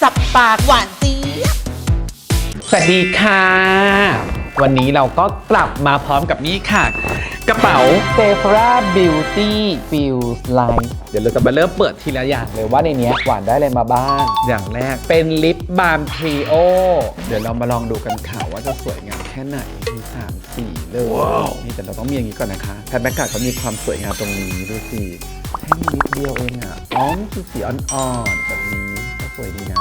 สับปากหวานเจี๊ยบสวัสดีค่ะ วันนี้เราก็กลับมาพร้อมกับนี่ค่ะ กระเป๋า Sephora Beauty Feels Line เดี๋ยวเราจะมาเริ่มเปิดทีละอย่างเลยว่าในเนี้ยหวานได้อะไรมาบ้าง อย่างแรกเป็นลิปบาล์มทรีโอเดี๋ยวเรามาลองดูกันค่ะว่าจะสวยงามแค่ไหนมีสามสีเลยนี่แต่เราต้องมีอย่างนี้ก่อนนะคะแพทแบ็กการ์ดเขามีความสวยงามตรงนี้ดูสิแค่นิดเดียวเองอะอ๋อมันคือสีอ่อนๆแบบนี้ก็ส วยดีนะ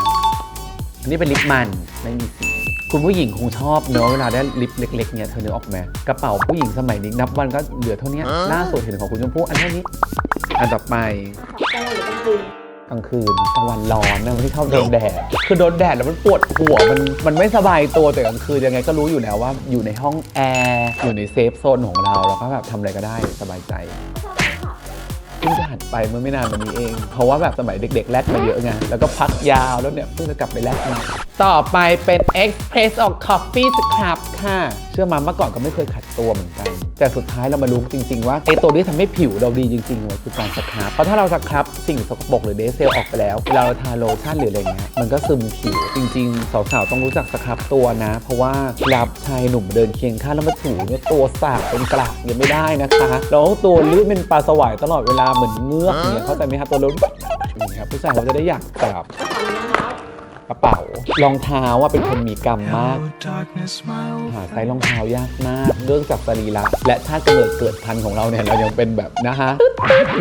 อันนี้เป็นลิปมันไม่มีสี คุณผู้หญิงคงชอบเนอะเวลาได้ลิปเล็กๆเนี่ยเธอนึกออกไหมกระเป๋าผู้หญิงสมัยนี้นับวันก็เหลือเท่านี้ล่าสุดเห็นของคุณชมพู่อันเท่านี้ อันต่อไปกลางคืนกลางวันร้อนนะไม่ชอบโดนแดด คือโดนแดดแล้วมันปวดหัวมันมันไม่สบายตัวแต่กลางคืนยังไงก็รู้อยู่แล้วว่าอยู่ในห้องแอร์อยู่ในเซฟโซนของเราเราก็แบบทำอะไรก็ได้สบายใจ เพิ่งจะหัดไปเมื่อไม่นานมานี้เอง เพราะว่าแบบสมัยเด็กๆแลกมาเยอะไง แล้วก็พักยาวแล้วเนี่ยเพิ่งจะกลับไปแลกมาต่อไปเป็น Express of Coffee Scrub ค่ะ ชื่อมาเมื่อก่อนก็ไม่เคยขัดตัวเหมือนกัน แต่สุดท้ายเรามารู้จริง ๆ ว่าไอตัวที่ทำให้ผิวเราดีจริงๆมันคือการสครับเพราะถ้าเราสครับสิ่งสกปรกหรือเดซเซลออกไปแล้วเวลาเราทาโลชั่นหรืออะไรเงี้ยมันก็ซึมผิวจริง ๆ สาวๆต้องรู้จักสครับตัวนะ เพราะว่าเวลาชายหนุ่มเดินเคียงข้างแล้วมาถูเนี่ยตัวสากเป็นกระยังไม่ได้นะคะแล้วตัวลื่นเป็นปลาสวายตลอดเวลาเหมือนเงือกเนี่ยเข้าใจไหมคะตัวลื่นอย่างเงี้ยผู้ชายเขาจะได้อยากกราบ กระเป๋ารองเท้าว่าเป็นคนมีกรรมมาก darkness, my old หาไซส์รองเท้ายากมากเรื่องจากสรีระและชาติกำเนิดเกิดพันธุ์ของเราเนี่ยเรายังเป็นแบบนะฮะ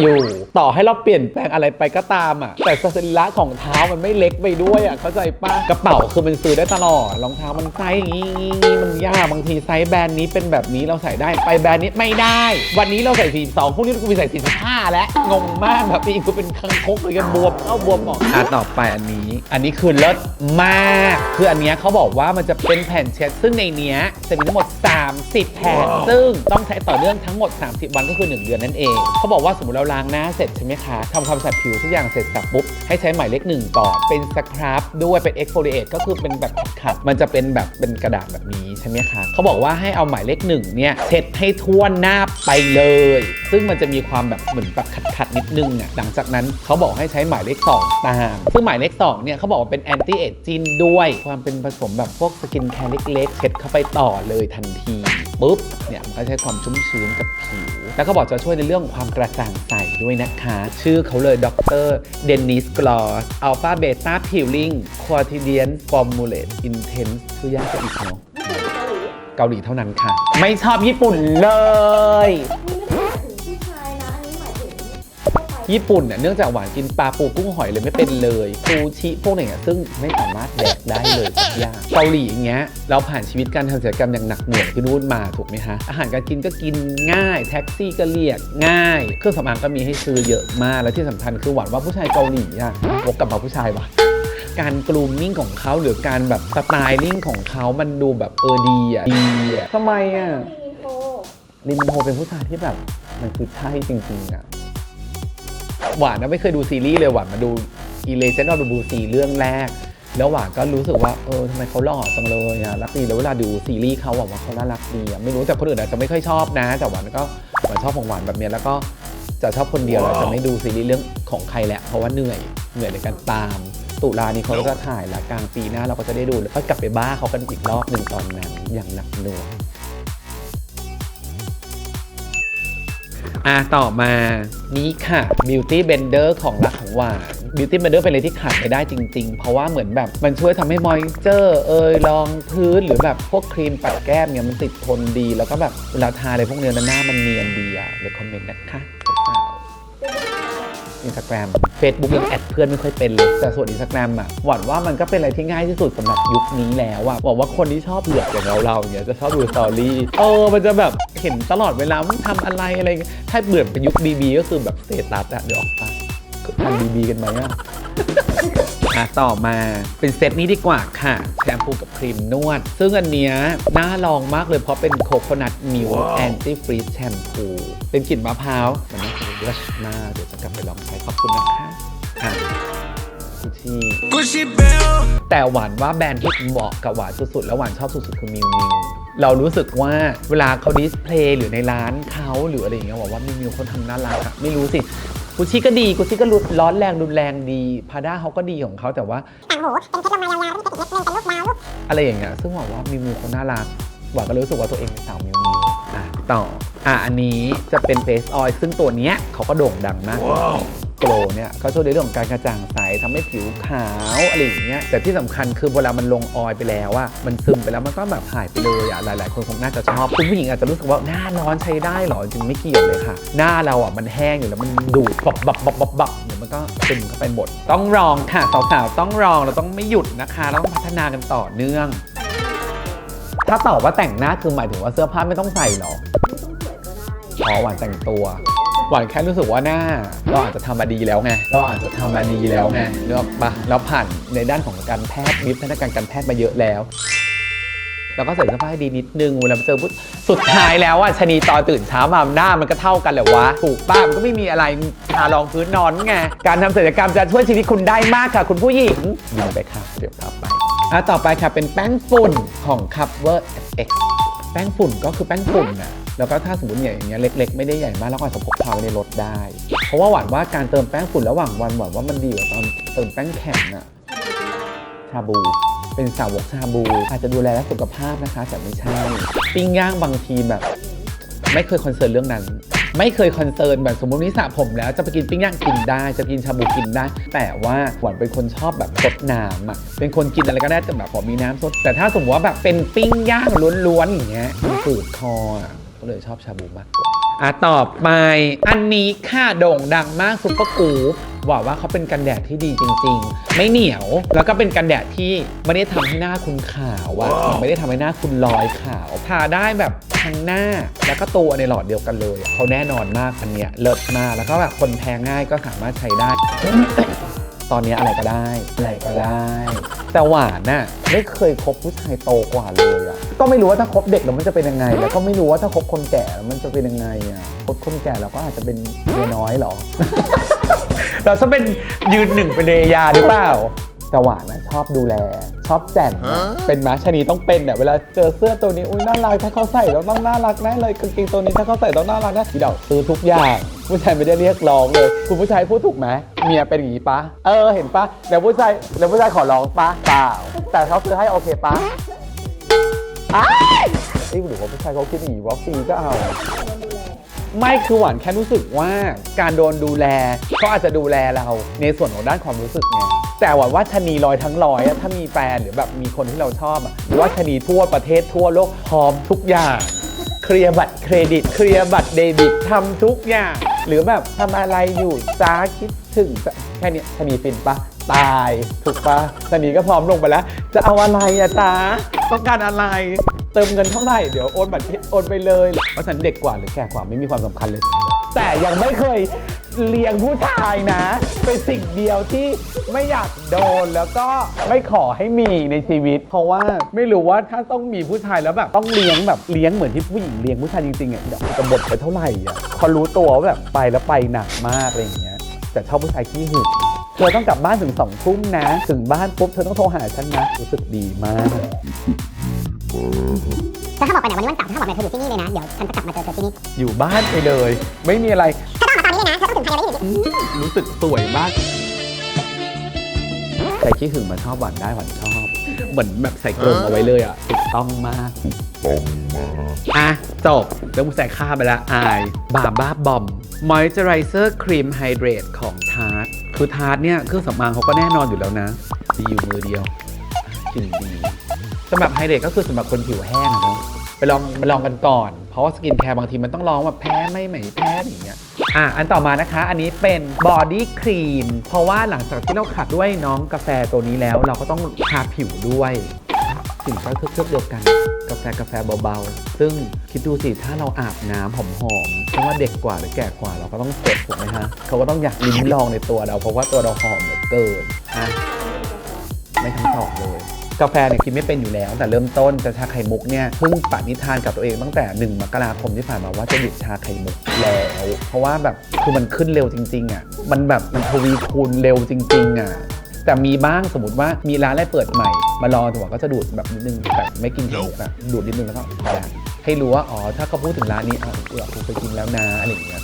อยู่ต่อให้เราเปลี่ยนแปลงอะไรไปก็ตามอะ แต่สรีระของเท้ามันไม่เล็กไปด้วยอะเข้าใจป้ากระเป๋าคือมันซื้อได้ตลอดรองเท้ามันไซส์อย่างงี้มันยากบางทีไซส์แบรนด์นี้เป็นแบบนี้เราใส่ได้ไปแบรนด์นี้ไม่ได้ วันนี้เราใส่42พรุ่งนี้กูไปใส่45แล้วงงมากแบบนี้กูเป็นคังคกเลยกันบวมเข้าบวมออกอะต่อไปอันนี้ อันนี้คือเลิศมากคืออันเนี้ยเขาบอกว่ามันจะเป็นแผ่นเช็ดซึ่งในเนี้ยจะมีทั้งหมด 30 แผ่น ซึ่งต้องใช้ต่อเนื่องทั้งหมด 30 วันก็คือ 1 เดือนนั่นเอง เขาบอกว่าสมมติเราล้างหน้าเสร็จใช่ไหมคะทำความสะอาดผิวทุกอย่างเสร็จสับปุ๊บ ให้ใช้หมายเลขหนึ่งก่อน เป็นสครับด้วยเป็น exfoliate ก็คือเป็นแบบขัดๆมันจะเป็นแบบเป็นกระดาษแบบนี้ใช่ไหมคะเขาบอกว่าให้เอาหมายเลขหนึ่งเนี่ยเช็ดให้ทั่วหน้าไปเลย ซึ่งมันจะมีความแบบเหมือนแบบขัดๆนิดนึงอะหลังจากนั้นเขาบอกให้ใช้หมายเลข2ตามซึ่งหมายเลข2เนี่ยเขาบอกว่าเป็น anti aging ด้วยความเป็นผสมแบบพวกสกินแคร์เล็กๆเช็ดเข้าไปต่อเลยทันทีปุ๊บเนี่ยมันก็ใช้ความชุ่มชื้นกับผิว แล้วก็บอกจะช่วยในเรื่องของความกระจ่างใสด้วยนะคะ ชื่อเขาเลยดรเดนนิสกลอสอัลฟาเบต้าพิลลิ่งควอติเดียนฟอร์มูลเลตอินเทนส์ชื่อยากจะอีกเนาะเกาหลีเท่านั้นค่ะ ไม่ชอบญี่ปุ่นเลย ญี่ปุ่นเนี่ยเนื่องจากหวานกินปลาปูกุ้งหอยเลยไม่เป็นเลยซูชิพวกไหนอะซึ่งไม่สามารถแดกได้เลยสักอย่างเกาหลีอย่างเงี้ยเราผ่านชีวิตการทำศัลยกรรมอย่างหนักหน่วงที่นู่นมาถูกไหมฮะอาหารการกินก็กินง่าย แท็กซี่ก็เรียกง่าย เครื่องสำอางก็มีให้ซื้อเยอะมากและที่สำคัญคือหวานว่าผู้ชายเกาหลีอะวกกลับมาผู้ชายว่ะการกลูมมิ่งของเขาหรือการแบบสไตลิ่งของเขามันดูแบบเออดีอะดีอะทำไมอะมีโทรลินโฮเป็นผู้ชายที่แบบมันคือใช่จริงๆอะ หวานนะไม่เคยดูซีรีส์เลยหวานมาดูอีเลเจนด์ดูซีเรื่องแรก แล้วหวานก็รู้สึกว่าเออทำไมเขาหล่อจังเลยอะรักดีแล้วเวลาดูซีรีส์เขาหวานว่าเขาน่ารักดีอะไม่รู้แต่คนอื่นอาจจะไม่ค่อยชอบนะ แต่หวานก็หวานชอบของหวานแบบเนี้ยแล้วก็จะชอบคนเดียวแล้วจะไม่ดูซีรีส์เรื่องของใครแหละเพราะว่าเหนื่อยเหนื่อยในการตาม ตุลานี้เขาก็จะถ่ายแล้วกลางปีหน้าเราก็จะได้ดูแล้วก็กลับไปบ้าเขากันอีกรอบหนึ่งตอนนั้นอย่างหนักหน่วง อะต่อมานี้ค่ะ Beauty Blender ของรักของหวาน Beauty Blender เป็นอะไรที่ขาดไม่ได้จริง ๆ เพราะว่าเหมือนแบบมันช่วยทำให้มอยเจอร์เอยรองพื้นหรือแบบพวกครีมปัดแก้มเนี่ยมันติดทนดี แล้วก็แบบเวลาทาอะไรพวกเนี้ยหน้ามันเนียนดีอะเลยคอมเมนต์นะคะ อินสตาแกรมเฟซบุ๊กยังแอดเพื่อนไม่ค่อยเป็นเลยแต่ส่วนอินสตาแกรมอะหวังว่ามันก็เป็นอะไรที่ง่ายที่สุดสำหรับยุคนี้แล้วอะหวังว่าคนที่ชอบเหลือกอย่างเราเราเนี่ยจะชอบดูสตอรี่เออมันจะแบบเห็นตลอดเวลามันทำอะไรอะไรถ้าเบื่อเป็นยุคบีบีก็คือแบบสเตตัสอะเดี๋ยวออกปะทำบีบีกันไหมอะ อะต่อมาเป็นเซตนี้ดีกว่าค่ะ แชมพูกับครีมนวด ซึ่งอันเนี้ยน่าลองมากเลยเพราะเป็นโคโคนัทมิลแอนตี้ฟรี z แชมพูเป็นกลิ่นมะพร้าวมันน่าจะเลิศมากเดี๋ยวจะกลับไปลองใช้ขอบคุณนะคะอะที่ Gucci belt. แต่หวานว่าแบรนด์ที่เหมาะกับหวานสุดๆ แล้วหวานชอบสุดๆ คือมิวมิวเรารู้สึกว่าเวลาเขาดิสเพลย์หรือในร้านเขาหรืออะไรอย่างเงี้ยหวานว่ามิวมิวเขาทำน่ารักอะไม่รู้สิ กุชชี่ก็ดีกุชชี่ก็รุนร้อนแรงรุนแรงดี พาด้าเขาก็ดีของเขาแต่ว่าต่างหูเป็นเพชรลงมายาวๆเป็นเพชรเม็ดนึงเป็นลูกดาวลูกอะไรอย่างเงี้ยซึ่งหวังว่ามิวมิวเขาน่ารักหวังก็เลยรู้สึกว่าตัวเองเป็นสาวมิวมิวอะต่ออะอันนี้จะเป็นเฟสออยล์ซึ่งตัวเนี้ยเขาก็โด่งดังมาก โกลเนี่ยก็ช่วยในเรื่องของการกระจ่างใสทำให้ผิวขาวอะไรอย่างเงี้ยแต่ที่สำคัญคือเวลามันลงออยล์ไปแล้วอะมันซึมไปแล้วมันก็แบบหายไปเลยอะหลาย ๆ คนคงน่าจะชอบคุณผู้หญิงอาจจะรู้สึกว่าหน้าร้อนใช้ได้เหรอจริงไม่เกี่ยวเลยค่ะ หน้าเราอะมันแห้งอยู่แล้วมันดูดบับบับบับบับบับเดี๋ยวมันก็ซึมเข้าไปหมด ต้องลองค่ะสาวๆต้องลองเราต้องไม่หยุดนะคะเราต้องพัฒนากันต่อเนื่อง ถ้าตอบว่าแต่งหน้าคือหมายถึงว่าเสื้อผ้าไม่ต้องใส่หรอไม่ต้องสวยก็ได้อ๋อหวานแต่งตัว หวานแค่รู้สึกว่าหน้าเราอาจจะทำมาดีแล้วไงเราอาจจะทำมาดีแล้วไงเนกอกปะเราผ่านในด้านของการแพทย์วิทยาการการแพทย์มาเยอะแล้วเราก็ใส่เสื้อผ้าให้ดีนิดนึงเวลาไปเจอผู้สุดท้ายแล้วอะชะนีตอนตื่นเช้ามาหน้ามันก็เท่ากันแหละวะถูกป้ามันก็ไม่มีอะไรทารองพื้นนอนไงการทำศัลยกรรมจะช่วยชีวิตคุณได้มากค่ะ คุณผู้หญิงยิงไปค่ะเดี๋ยวกลับไปอะต่อไปค่ะเป็นแป้งฝุ่นของ Cover FX แป้งฝุ่นก็คือแป้งฝุ่นน่ะ แล้วก็ถ้าสมมติอย่างเงี้ยเล็ก ๆ ไม่ได้ใหญ่มากแล้วก็อาจจะพกพาไปในรถได้ เพราะว่าหวานว่าการเติมแป้งฝุ่นระหว่างวันหวานว่ามันดีกว่าตอนเติมแป้งแข็งอะชาบู เป็นสาวกชาบู อาจจะดูแลและสุขภาพนะคะแต่ไม่ใช่ปิ้งย่างบางทีแบบ ไม่เคยคอนเซิร์นเรื่องนั้น ไม่เคยคอนเซิร์นแบบสมมตินิสระผมแล้วจะไปกินปิ้งย่างกินได้จะกินชาบูกินได้ แต่ว่าหวานเป็นคนชอบแบบสดน้ำอะเป็นคนกินอะไรก็ได้แต่แบบขอมีน้ำสดแต่ถ้าสมมติว่าแบบเป็นปิ้งย่างล้วนๆอย่างเงี้ยมันฝืดคออะ เลยชอบชาบูมากกว่าอะต่อไปอันนี้ค่ะโด่งดังมากซุปเปอร์กูบอกว่าเขาเป็นกันแดดที่ดีจริง ๆ ไม่เหนียว แล้วก็เป็นกันแดดที่ไม่ได้ทำให้หน้าคุณขาวอะไม่ได้ทำให้หน้าคุณลอยขาวทาได้แบบทั้งหน้าแล้วก็ตัวในหลอดเดียวกันเลย เขาแน่นอนมากอันเนี้ยเลิศมากแล้วก็แบบคนแพ้ง่ายก็สามารถใช้ได้ ตอนนี้อะไรก็ได้อะไรก็ได้ แต่หวานน่ะไม่เคยคบผู้ชายโตกว่าเลยอะก็ไม่รู้ว่าถ้าคบเด็กแล้วมันจะเป็นยังไง แล้วก็ไม่รู้ว่าถ้าคบคนแก่แล้วมันจะเป็นยังไงอะคบคนแก่แล้วก็อาจจะเป็นเมียน้อยเหรอ เราจะเป็นยืนหนึ่งเป็นเรยาหรือเปล่า แต่หวานนะชอบดูแล ชอบแจ่มนะเป็นม้าชะนีต้องเป็นเนี่ยเวลาเจอเสื้อตัวนี้อุ้ยน่ารักถ้าเขาใส่แล้วต้องน่ารักแน่เลยกางเกงตัวนี้ถ้าเขาใส่ต้องน่ารักนะพี่เดาซื้อทุกอย่างผู้ชายไม่ได้เรียกร้องเลย คุณผู้ชายพูดถูกไหมเมียเป็นอย่างนี้ปะเออเห็นปะเดี๋ยวผู้ชายเดี๋ยวผู้ชายขอร้องปะเปล่าแต่เขาซื้อให้โอเคปะอ้ายไอ้ยหรือว่าผู้ชายเขาคิดอย่างนี้ว่าฟรีก็เอาไม่คือหวานแค่รู้สึกว่าการโดนดูแลเขาอาจจะดูแลเราในส่วนของด้านความรู้สึกไง แต่หวานว่าชนีลอยทั้งร้อยอะถ้ามีแฟนหรือแบบมีคนที่เราชอบอะว่าชนีทั่วประเทศทั่วโลกพร้อมทุกอย่าง เคลียร์บัตรเครดิต เคลียร์บัตรเดบิตทำทุกอย่าง หรือแบบทำอะไรอยู่จ้าคิดถึงจะแค่เนี้ยชนีฟินปะตายถูกปะชนีก็พร้อมลงไปแล้ว จะเอาอะไรอะจ้าต้องการอะไรเติมเงินเท่าไหร่เดี๋ยวโอนบัตรโอนไปเลยเพราะฉันเด็กกว่าหรือแก่กว่าไม่มีความสำคัญเลย แต่ยังไม่เคย เลี้ยงผู้ชายนะ เป็นสิ่งเดียวที่ไม่อยากโดนแล้วก็ไม่ขอให้มีในชีวิต เพราะว่าไม่รู้ว่าถ้าต้องมีผู้ชายแล้วแบบต้องเลี้ยงแบบเลี้ยงเหมือนที่ผู้หญิงเลี้ยงผู้ชายจริงๆอะเดี๋ยวจะบดไปเท่าไหร่อะพอรู้ตัวว่าแบบไปแล้วไปหนักมากอะไรอย่างเงี้ยแต่ชอบผู้ชายขี้หึงเธอต้องกลับบ้านถึงสองทุ่มนะ ถึงบ้านปุ๊บเธอต้องโทรหาฉันนะรู้สึกดีมากถ้าเขาบอกไปไหนวันนี้วันเสาร์ถ้าเขาบอกไปเธออยู่ที่นี่เลยนะ เดี๋ยวฉันจะกลับมาเจอเธอที่นี่ อยู่บ้านไปเลย ไม่มีอะไร เธอต้องออกมาตอนนี้เลยนะเธอต้องถึงภายในวันนี้รู้สึกสวยมาก ใส่ขี้หึงมาชอบหวานได้หวานชอบ เหมือนแบบใส่กรงเอาไว้เลยอะถูกต้องมากอะ จบเรื่องใส่ค่าไปแล้วอายบาบ้าบอมมอยเจอไรเซอร์ครีมไฮเดรตของทาร์ตคือทาร์ตเนี่ยเครื่องสำอางเขาก็แน่นอนอยู่แล้วนะดีอยู่มือเดียวกลิ่นดีสำหรับไฮเดรตก็คือสำหรับคนผิวแห้งอะเนาะไปลองไปลองกันก่อน เพราะว่าสกินแคร์บางทีมันต้องลองแบบแพ้ไม่ไหมแพ้อย่างเงี้ย อะอันต่อมานะคะ อันนี้เป็นบอดี้ครีมเพราะว่าหลังจากที่เราขัดด้วยน้องกาแฟตัวนี้แล้ว เราก็ต้องทาผิวด้วยสิ่งก็เคลือบเดียวกัน กาแฟกาแฟเบาๆ ซึ่งคิดดูสิถ้าเราอาบน้ำหอมๆเพราะว่าเด็กกว่าหรือแก่กว่าเราก็ต้องเสร็จถูกไหมฮะเขาก็ต้องอยากลิ้มลองในตัวเรา เพราะว่าตัวเราหอมเหลือเกินอะไม่ทั้งสองเลย กาแฟเนี่ยกินไม่เป็นอยู่แล้วแต่เริ่มต้นแต่ชาไข่มุกเนี่ยเพิ่งปณิธานกับตัวเองตั้งแต่ 1 มกราคมที่ผ่านมาว่าจะหยุดชาไข่มุกแล้ว เพราะว่าแบบคือมันขึ้นเร็วจริงๆอะมันแบบมันทวีคูณเร็วจริงๆอะแต่มีบ้างสมมติว่ามีร้านอะไรเปิดใหม่ มารอถือว่าก็จะดูดแบบนิดนึงแบบไม่กินไข่มุกอะดูดนิดนึงแล้วก็พอละให้รู้ว่าอ๋อถ้าเขาพูดถึงร้านนี้อะเออกูเคยกินแล้วนะอะไรอย่างเงี้ย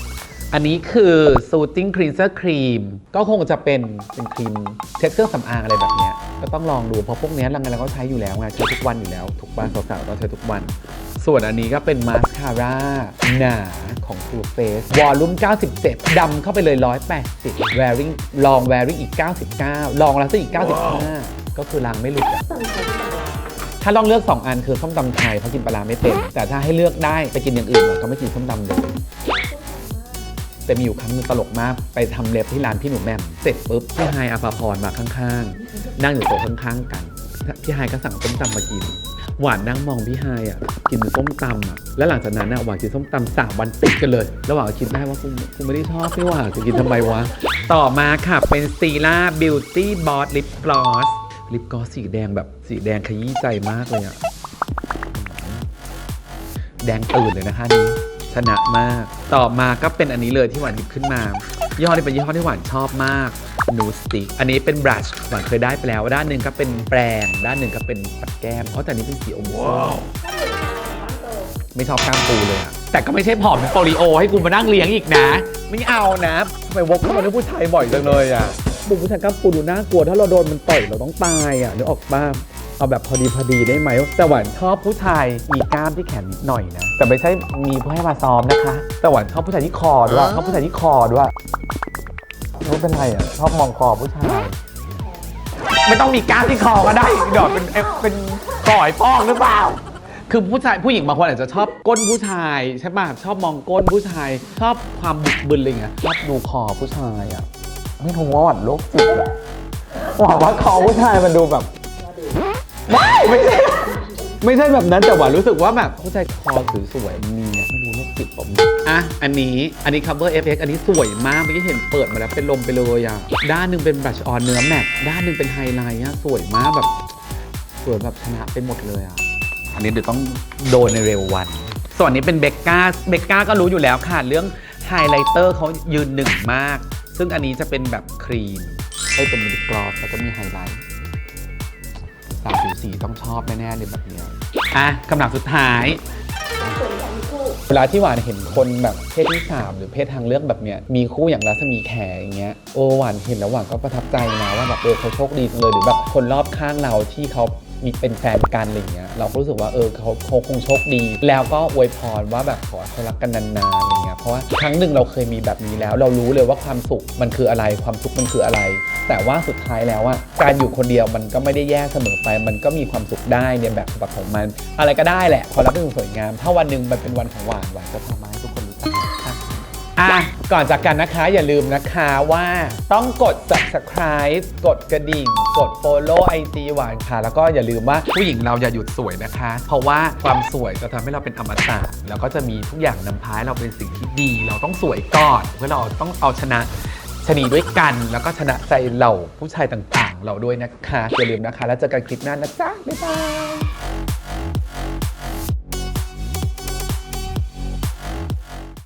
อันนี้คือ Soothing Cleanser Cream ก็คงจะเป็นเป็นครีมเช็ดเครื่องสำอางอะไรแบบเนี้ยก็ต้องลองดูเพราะพวกเนี้ยเราเราก็ใช้อยู่แล้วไงใช้ทุกวันอยู่แล้ว ทุกบ้านสาวๆต้องใช้ทุกวัน ส่วนอันนี้ก็เป็นมาสคาร่าหนาของ True Face วอลลุ่ม 97 ดำเข้าไปเลย 180 wearing ลอง wearing อีก 99 ลองแล้วซะอีก 95 ก็คือล้างไม่หลุดอะถ้าลองเลือก 2 อันคือส้มตำไทยเพราะกินปลาไม่เป็น แต่ถ้าให้เลือกได้ไปกินอย่างอื่นก็ไม่กินส้มตำเลย แต่มีอยู่ครั้งหนึงตลกมากไปทำเล็บที่ร้านพี่หนูแม่เสร็จปุ๊บพี่ไฮายอภาพรมาข้างๆ นั่งอยู่โต๊ะข้างๆกันพี่ไฮก็สั่งส้มตำมากิน หวานนั่งมองพี่ไฮอะกินส้มตำอะแล้วหลังจากนั้นอะหวานกินส้มตำสามวันติดกันเลยแล้วหวานก็คิดได้ว่ากูกูไม่ได้ชอบพี่หวานจะกินทำไมวะ ต่อมาค่ะเป็นซีล่าบิวตี้บอสลิปกลอสลิปกลอสสีแดงแบบสีแดงขยี้ใจมากเลยอะแดงตื่นเลยนะคะนี้ ชนะมาก ต่อมาก็เป็นอันนี้เลยที่หวานหยิบขึ้นมา ยี่ห้อนี้เป็นยี่ห้อที่หวานชอบมากนูสติกอันนี้เป็นบรัชหวานเคยได้ไปแล้ว ด้านหนึ่งก็เป็นแปรงด้านหนึ่งก็เป็นปัดแก้มเพราะแต่อันนี้เป็นสีอมส้มไม่ชอบกล้ามปูเลยอะแต่ก็ไม่ใช่ผอมเป็นโปลิโอ ให้กูมานั่งเลี้ยงอีกนะ ไม่เอานะทำไมวกเข้ามาเรื่องผู้ชายบ่อยจังเลยอะบุผู้ชายกล้ามปูดูน่ากลัวถ้าเราโดนมันต่อยเราต้องตายอะนึกออกบ้าง เอาแบบพอดีพอดีได้ไหมแต่หวานชอบผู้ชายมีกล้ามที่แขนนิดหน่อยนะ แต่ไม่ใช่มีเพื่อให้มาซ้อมนะคะ แต่หวานชอบผู้ชายที่คอด้วยชอบผู้ชายที่คอด้วยไม่เป็นไรอะชอบมองคอผู้ชายไม่ต้องมีกล้ามที่คอก็ได้ดอกเป็นเอฟเป็นก่อยป้องหรือเปล่าคือผู้ชายผู้หญิงบางคนอาจจะชอบก้นผู้ชายใช่ป่ะชอบมองก้นผู้ชาย ชอบความบุกบึนอะไรเงี้ยชอบดูคอผู้ชายอะไม่รู้ว่าหวานโรคจิตอะหวานว่าคอผู้ชายมันดูแบบ ไม่ไม่ใช่ไม่ใช่แบบนั้นแต่หวานรู้สึกว่าแบบผู้ชายคอสวยๆมีอะไม่รู้โรคจิตผมอะอันนี้อันนี้ cover FX อันนี้สวยมากเมื่อกี้เห็นเปิดมาแล้วเป็นลมไปเลยอะด้านหนึ่งเป็นบลัชออนเนื้อแมทด้านหนึ่งเป็นไฮไลท์อะสวยมากแบบสวยแบบชนะไปหมดเลยอะอันนี้เดี๋ยวต้องโดนในเร็ววัน ส่วนนี้เป็นเบกก้าเบกก้าก็รู้อยู่แล้วค่ะเรื่องไฮไลเตอร์เขายืนหนึ่งมาก ซึ่งอันนี้จะเป็นแบบครีมให้เป็นลิปกลอสแล้วก็มีไฮไลท์ สาวผิวสีต้องชอบแน่ๆเลยแบบเนี้ยอะคำถามสุดท้าย เวลาที่หวานเห็นคนแบบเพศที่สามหรือเพศทางเลือกแบบเนี้ยมีคู่อย่างรัศมีแขอย่างเงี้ยโอ้หวานเห็นแล้วหวานก็ประทับใจนะว่าแบบเออเขาโชคดีจังเลยหรือแบบคนรอบข้างเราที่เขา มีเป็นแฟนกันอะไรเงี้ยเราก็รู้สึกว่าเออเขาเขาคงโชคดี แล้วก็อวยพรว่าแบบขอให้รักกันนานๆอะไรเงี้ยเพราะว่าครั้งหนึ่งเราเคยมีแบบนี้แล้ว เรารู้เลยว่าความสุขมันคืออะไรความทุกข์มันคืออะไร แต่ว่าสุดท้ายแล้วอะการอยู่คนเดียวมันก็ไม่ได้แย่เสมอไป มันก็มีความสุขได้ในแบบฉบับของมัน อะไรก็ได้แหละความรักเป็นสิ่งสวยงาม ถ้าวันหนึ่งมันเป็นวันของหวานหวานก็ทำมาให้ทุกคนรู้จัก อะ ก่อนจากกันนะคะ อย่าลืมนะคะว่าต้องกด subscribe กดกระดิ่ง กด follow IG หวานค่ะ แล้วก็อย่าลืมว่าผู้หญิงเราอย่าหยุดสวยนะคะ เพราะว่าความสวยจะทำให้เราเป็นอมตะแล้วก็จะมีทุกอย่างนำพาให้เราเป็นสิ่งที่ดี เราต้องสวยก่อนเพื่อเราต้องเอาชนะชนีด้วยกัน แล้วก็ชนะใจเหล่าผู้ชายต่างๆ เราด้วยนะคะอย่าลืมนะคะ แล้วเจอกันคลิปหน้านะจ๊ะบ๊ายบาย